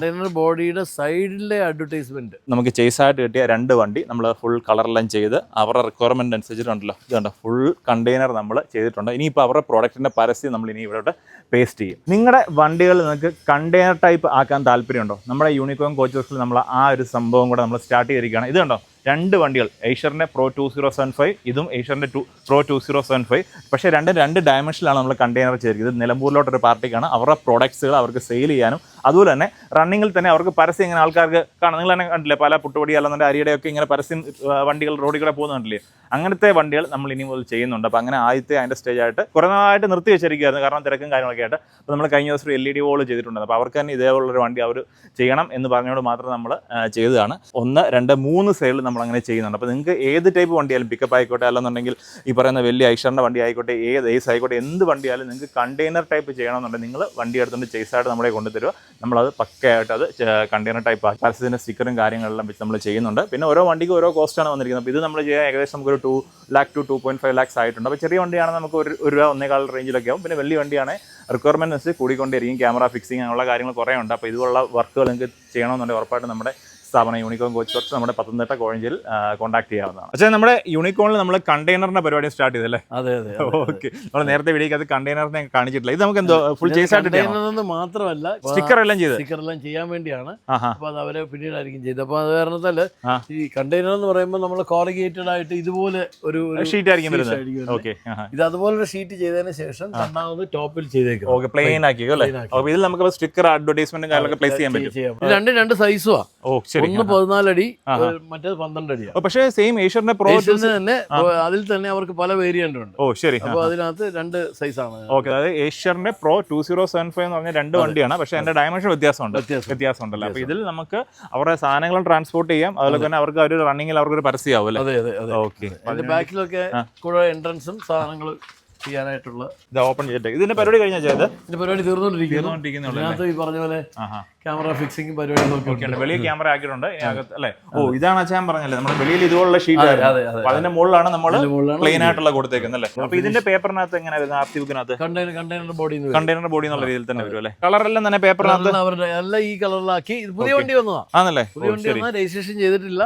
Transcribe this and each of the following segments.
Container ബോഡിയുടെ സൈഡിലെ advertisement നമുക്ക് ചേസായിട്ട് കിട്ടിയ രണ്ട് വണ്ടി നമ്മൾ ഫുൾ കളറെല്ലാം ചെയ്ത് അവരുടെ റിക്വയർമെന്റ് അനുസരിച്ചിട്ടുണ്ടല്ലോ കണ്ടോ? ഫുൾ കണ്ടെയ്നർ നമ്മൾ ചെയ്തിട്ടുണ്ട്. ഇനിയിപ്പോൾ അവരുടെ പ്രോഡക്റ്റിന്റെ പരസ്യം നമ്മൾ ഇനി ഇവിടെ പേസ്റ്റ് ചെയ്യും. നിങ്ങളുടെ വണ്ടികൾ നിങ്ങൾക്ക് കണ്ടെയ്നർ ടൈപ്പ് ആക്കാൻ താല്പര്യമുണ്ടോ? നമ്മുടെ യൂണിക്കോൺ കോച്ചസിൽ നമ്മൾ ആ ഒരു സംഭവം കൂടെ നമ്മൾ സ്റ്റാർട്ട് ചെയ്തിരിക്കുകയാണ്. ഇത് കണ്ടോ? രണ്ട് വണ്ടികൾ ഏഷ്യറിന്റെ pro two zero seven five ഇതും ഏഷ്യറിന്റെ two pro two zero seven five പക്ഷേ രണ്ട് രണ്ട് ഡയമെൻഷനിലാണ് നമ്മൾ കണ്ടെയ്നർ ചെയ്തിരിക്കുന്നത് നിലമ്പൂരിലോട്ടൊരു പാർട്ടിക്കാണ്. അവരുടെ പ്രോഡക്ട്സുകൾ അവർക്ക് സെയിൽ ചെയ്യാനും അതുപോലെ തന്നെ റണ്ണിങ്ങിൽ തന്നെ അവർക്ക് പരസ്യം ഇങ്ങനെ ആൾക്കാർക്ക് കാണാം. നിങ്ങൾ തന്നെ കണ്ടില്ലേ പല പുട്ടുപടി അല്ലെന്നുണ്ട് അരിയുടെയൊക്കെ ഇങ്ങനെ പരസ്യം വണ്ടികൾ റോഡിൽ കൂടെ പോകുന്ന കണ്ടില്ലേ അങ്ങനത്തെ വണ്ടികൾ നമ്മൾ ഇനി മുതൽ ചെയ്യുന്നുണ്ട്. അപ്പോൾ അങ്ങനെ ആദ്യത്തെ അതിന്റെ സ്റ്റേജ് ആയിട്ട് കുറേ നാളായിട്ട് നിർത്തി വെച്ചിരിക്കുകയായിരുന്നു. കാരണം തിരക്കും കാര്യങ്ങളൊക്കെ ആയിട്ട്. അപ്പോൾ നമ്മൾ കഴിഞ്ഞ ദിവസം എൽ ഇ ഡി വോൾ ചെയ്തിട്ടുണ്ട് അപ്പോൾ അവർക്ക് തന്നെ ഇതേപോലുള്ളൊരു വണ്ടി അവർ ചെയ്യണം എന്ന് പറഞ്ഞുകൊണ്ട് മാത്രം നമ്മൾ ചെയ്തതാണ്. ഒന്ന് രണ്ട് മൂന്ന് സൈഡിൽ നമ്മൾ അങ്ങനെ ചെയ്യുന്നുണ്ട്. അപ്പോൾ നിങ്ങൾക്ക് ഏത് ടൈപ്പ് വണ്ടിയായാലും പിക്കപ്പ് ആയിക്കോട്ടെ അല്ലെന്നുണ്ടെങ്കിൽ ഈ പറയുന്ന വലിയ ഐഷറിന്റെ വണ്ടി ആയിക്കോട്ടെ ഏത് ഏസ് ആയിക്കോട്ടെ എന്ത് വണ്ടിയാലും നിങ്ങൾക്ക് കണ്ടെയ്നർ ടൈപ്പ് ചെയ്യണമെന്നുണ്ടെങ്കിൽ നിങ്ങൾ വണ്ടി എടുത്തുകൊണ്ട് ചേസായിട്ട് നമ്മളെ കൊണ്ടുതരുക. നമ്മളത് പക്കയായിട്ട് അത് കണ്ടെയ്നർ ടൈപ്പ് ആക്കി പരസ്യത്തിന്റെ സ്റ്റിക്കറും കാര്യങ്ങളെല്ലാം വെച്ച് നമ്മൾ ചെയ്യുന്നുണ്ട്. പിന്നെ ഓരോ വണ്ടിക്ക് ഓരോ കോസ്റ്റാണ് വന്നിരിക്കുന്നത്. അപ്പോൾ ഇത് നമ്മൾ ചെയ്യാൻ ഏകദേശം നമുക്കൊരു two lakh two two point five lakhs ആയിട്ടുണ്ട്. അപ്പോൾ ചെറിയ വണ്ടിയാണ് നമുക്ക് ഒരു ഒരു രൂപ ഒന്നേകാൽ റേഞ്ചിലൊക്കെ ആവും. പിന്നെ വലിയ വണ്ടിയാണ് റിക്വയർമെന്റ് കൂടിക്കൊണ്ടിരിക്കും ക്യാമറ ഫിക്സിങ് അങ്ങനെയുള്ള കാര്യങ്ങൾ കുറേ ഉണ്ട് അപ്പോൾ ഇതുപോലുള്ള വർക്കുകൾ നിങ്ങൾക്ക് ചെയ്യണമെന്നുണ്ടെങ്കിൽ ഉറപ്പായിട്ടും നമ്മുടെ സ്ഥാപനം യൂണിക്കോൺ കോച്ച് വർക്ക്സ് നമ്മുടെ പത്തനംതിട്ട കോഴഞ്ചിൽ കോൺടാക്ട് ചെയ്യാവുന്നതാണ്. പക്ഷേ നമ്മുടെ യൂണിക്കോണിൽ നമ്മൾ കണ്ടെയ്നറിന്റെ പരിപാടി സ്റ്റാർട്ട് ചെയ്തല്ലേ? അതെ അതെ ഓക്കെ നമ്മൾ നേരത്തെ വീഡിയോക്ക് അത് കണ്ടെയ്നറിനെ കാണിച്ചിട്ടില്ല. ഇത് നമുക്ക് എന്തോ ഫുൾ ചേസായിട്ട് ആയിട്ട് മാത്രമല്ല സ്റ്റിക്കർ എല്ലാം ചെയ്ത് സ്റ്റിക്കർ എല്ലാം ചെയ്യാൻ വേണ്ടിയാണ്. അപ്പോൾ അപ്പൊ അത് അവരെ പിന്നീടായിരിക്കും ചെയ്തത്. അപ്പൊ അത് കാരണത്താൽ. ഈ കണ്ടെയ്നർ എന്ന് പറയുമ്പോൾ നമ്മൾ കോറിഗേറ്റഡ് ആയിട്ട് ഇതുപോലെ ഒരു ഷീറ്റ് ആയിരിക്കും വരുന്നത്. ഓക്കെ ഇത് അതുപോലെ ഷീറ്റ് ചെയ്തതിന് ശേഷം രണ്ടാമത് ടോപ്പിൽ ചെയ്തേക്കും ഓക്കെ പ്ലെയിൻ ആക്കിയോ അല്ലേ. അപ്പോൾ ഇതിൽ നമുക്ക് സ്റ്റിക്കർ അഡ്വർടൈസ്മെന്റും കാര്യങ്ങളൊക്കെ പ്ലേസ് ചെയ്യാൻ പറ്റും. രണ്ട് രണ്ട് സൈസുവാ ഓ ശരി. ഒന്ന് പതിനാലടി. മറ്റേത് പന്ത്രണ്ട് അടി പക്ഷേ സെയിം ഏഷ്യറിന്റെ പ്രോ തന്നെ അതിൽ തന്നെ അവർക്ക് പല വേരിയന്റ് ഉണ്ട് ഓ ശരി. അപ്പോൾ അതിനകത്ത് രണ്ട് സൈസാണ്. ഓക്കെ അതായത് ഏഷ്യറിന്റെ pro two zero seven five എന്ന് പറഞ്ഞ രണ്ട് വണ്ടിയാണ്. പക്ഷെ അതിന്റെ ഡയമെൻഷൻ വ്യത്യാസമുണ്ട്. വ്യത്യാസം. വ്യത്യാസമുണ്ടല്ലോ. അപ്പോൾ ഇതിൽ നമുക്ക് അവരുടെ സാധനങ്ങൾ ട്രാൻസ്പോർട്ട് ചെയ്യാം. അതുപോലെ തന്നെ അവർക്ക് ഒരു റണ്ണിങ്ങിൽ അവർക്ക് ഒരു പരസ്യമാവും അതെ അതെ അതെ. ഓക്കെ. അതിന്റെ ബാക്കിലൊക്കെ കൂടെ എൻട്രൻസും സാധനങ്ങൾ ചെയ്യാനായിട്ടുള്ള ഇത് ഓപ്പൺ ചെയ്തിട്ട്. ഇതിന്റെ പരിപാടി കഴിഞ്ഞാൽ ചെയ്ത് ഇതിന്റെ പരിപാടി തീർന്നുകൊണ്ടിരിക്കുന്നു ഈ പറഞ്ഞ പോലെ ക്യാമറ ഫിക്സിംഗ് പരിപാടി നോക്കിയിട്ടുണ്ട്. വെളിയിൽ ക്യാമറ ആക്കിയിട്ടുണ്ട്. അകത്ത് അല്ലേ? ഓ ഇതാണ് അച്ഛൻ പറഞ്ഞല്ലേ നമ്മുടെ വെളിയിൽ ഇതുപോലുള്ള ഷീറ്റ് അതെ, അതെ, അതെ. അതിന്റെ മുകളിലാണ് നമ്മൾ പ്ലെയിൻ ആയിട്ടുള്ള കൊടുത്തേക്കുന്നത് അല്ലേ? അപ്പൊ ഇതിന്റെ പേപ്പറിനകത്ത് എങ്ങനെ വരുന്നത്? ആർ ബുക്കിനകത്ത് കണ്ടെയ്നർ ബോഡി കണ്ടെയ്നർ ബോഡി എന്നുള്ള രീതിയിൽ തന്നെ വരും അല്ലേ? കളറെല്ലാം തന്നെ പേപ്പറിനകത്ത്? അവരുടെ എല്ലാം ഈ കളറിലാക്കി ഇത് പുതിയ വണ്ടി വന്നതാ. ആണല്ലേ? പുതിയ വണ്ടി വന്നാൽ രജിസ്ട്രേഷൻ ചെയ്തിട്ടില്ല.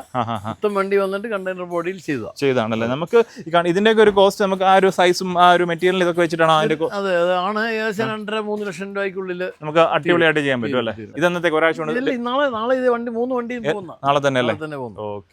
മൊത്തം വണ്ടി വന്നിട്ട് കണ്ടെയ്നർ ബോഡിയിൽ ചെയ്തതാ. ചെയ്താണല്ലേ? നമുക്ക് ഇതിന്റെയൊക്കെ ഒരു കോസ്റ്റ് നമുക്ക് ആ ഒരു സൈസും ആ ഒരു മെറ്റീരിയൽ ഇതൊക്കെ വെച്ചിട്ടാണ് അതിന്റെ അതെ അതാണ് ഏകദേശം രണ്ടര മൂന്ന് ലക്ഷം രൂപയ്ക്കുള്ളിൽ നമുക്ക് അടിപൊളിയായിട്ട് ചെയ്യാൻ പറ്റും അല്ലേ. ഇതെന്നത്തേക്ക് ഒരാഴ്ച കൊണ്ട് നാളെ നാളെ ഇത് വണ്ടി മൂന്ന് വണ്ടി നാളെ തന്നെ അല്ലേ ഓക്കെ.